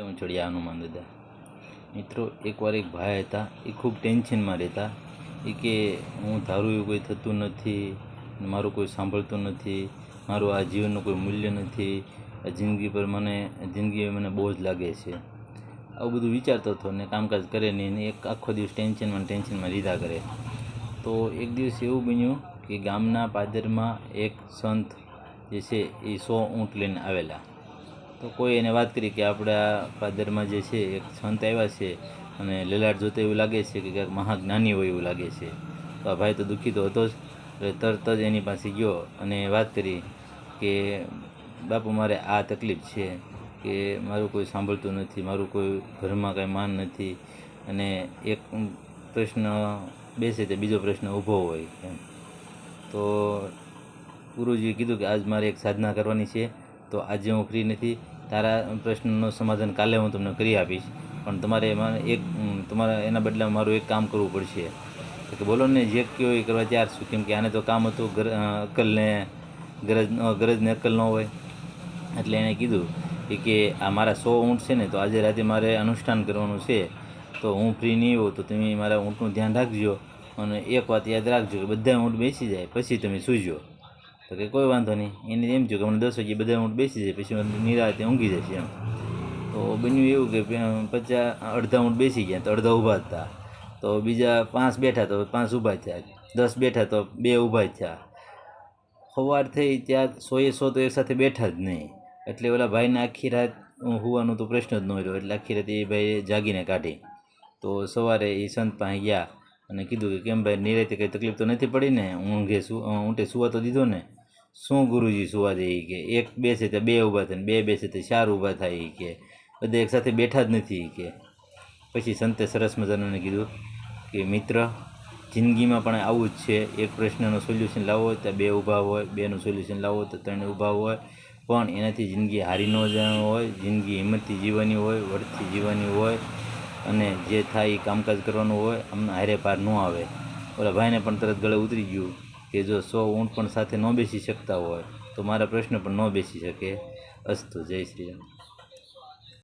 હું ચડિયા હનુમાન દાદા મિત્રો, એકવાર એક ભાઈ હતા, એ ખૂબ ટેન્શનમાં રહેતા. એ કે, હું ધારું એવું કોઈ થતું નથી, મારું કોઈ સાંભળતું નથી, મારું આ જીવનનું કોઈ મૂલ્ય નથી, આ જિંદગી પર મને, જિંદગી મને બહુ જ લાગે છે. આવું બધું વિચારતો હતો ને કામકાજ કરે નહીં ને એક આખો દિવસ ટેન્શનમાં ટેન્શનમાં લીધા કરે. તો એક દિવસ એવું બન્યું કે ગામના પાદરમાં એક સંત જે છે એ સો ઊંટ લઈને આવેલા. તો કોઈ એને વાત કરી કે આપણા ફાધરમાં જે છે, એક સંત આવ્યા છે અને લલાટ જોતા એવું લાગે છે કે ક્યાંક મહાજ્ઞાની હોય એવું લાગે છે. તો આ ભાઈ તો દુઃખી તો હતો જ. એટલે તરત જ એની પાસે ગયો અને વાત કરી કે, બાપુ, મારે આ તકલીફ છે કે મારું કોઈ સાંભળતું નથી, મારું કોઈ ઘરમાં કાંઈ માન નથી. અને એક પ્રશ્ન બેસે તે બીજો પ્રશ્ન ઊભો હોય એમ. તો ગુરુજીએ કીધું કે, આજ મારે એક સાધના કરવાની છે. તો આજે હું ફ્રી નથી. તારા પ્રશ્નનું સમાધાન કાલે હું તમને કરી આપીશ. પણ તમારે એમાં એક તમારા એના બદલામાં મારું એક કામ કરવું પડશે. કે બોલો ને, જે કયો એ કરવા ત્યાર છું. કેમ કે આને તો કામ હતું અક્કલને, ગરજ ગરજને અક્કલ ન હોય. એટલે એણે કીધું કે આ મારા સો ઊંટ છે ને, તો આજે રાતે મારે અનુષ્ઠાન કરવાનું છે. તો હું ફ્રી નહીં હોઉં, તો તમે મારા ઊંટનું ધ્યાન રાખજો. અને એક વાત યાદ રાખજો કે બધા ઊંટ બેસી જાય, પછી તમે સૂઈજો તો કે કોઈ વાંધો નહીં. એને એમ થયું કે મને દસ વાગે બધા ઊંટ બેસી જાય, પછી નિરાતે ઊંઘી જશે એમ. તો બન્યું એવું કે પચાસ, અડધા ઊંટ બેસી ગયા, તો અડધા ઊભા હતા તો બીજા પાંચ બેઠા તો પાંચ ઊભા થયા. દસ બેઠા તો બે ઊભા થયા. સવાર થઈ ત્યાં સોએ સો તો એક સાથે બેઠા જ નહીં. એટલે ઓલા ભાઈને આખી રાત હોવાનું તો પ્રશ્ન જ ન રહ્યો. એટલે આખી રાત એ ભાઈએ જાગીને કાઢી. તો સવારે એ સંત પાસે ગયા અને કીધું કે કેમ ભાઈ નિરાતે કંઈ તકલીફ તો નથી પડી ને? ઊંઘે સુ ઊંટે સુવા તો દીધો ને. શું ગુરુજી સુવા દે કે? એક બેસે તો બે ઊભા થાય બે બેસે તો ચાર ઊભા થાય કે. બધા એક સાથે બેઠા જ નથી કે. પછી સંતે સરસ મજાનું કીધું કે, મિત્ર, જિંદગીમાં પણ આવું જ છે. એક પ્રશ્નનું સોલ્યુશન લાવો તો બે ઊભા હોય, બેનું સોલ્યુશન લાવો તો ત્રણ ઊભા હોય. પણ એનાથી જિંદગી હારી ન જવાનું હોય, જિંદગી હિંમતથી જીવવાની હોય વડથી જીવવાની હોય અને જે થાય એ કામકાજ કરવાનું હોય, અમને હારે પાર ન આવે. ઓલા ભાઈને પણ તરત ગળે ઉતરી ગયું. કે જો સો ઊંટ પણ સાથે ન બેસી શકતા હોય, તો મારા પ્રશ્ન પણ ન બેસી શકે. અસ્તુ, જય શ્રી રામ.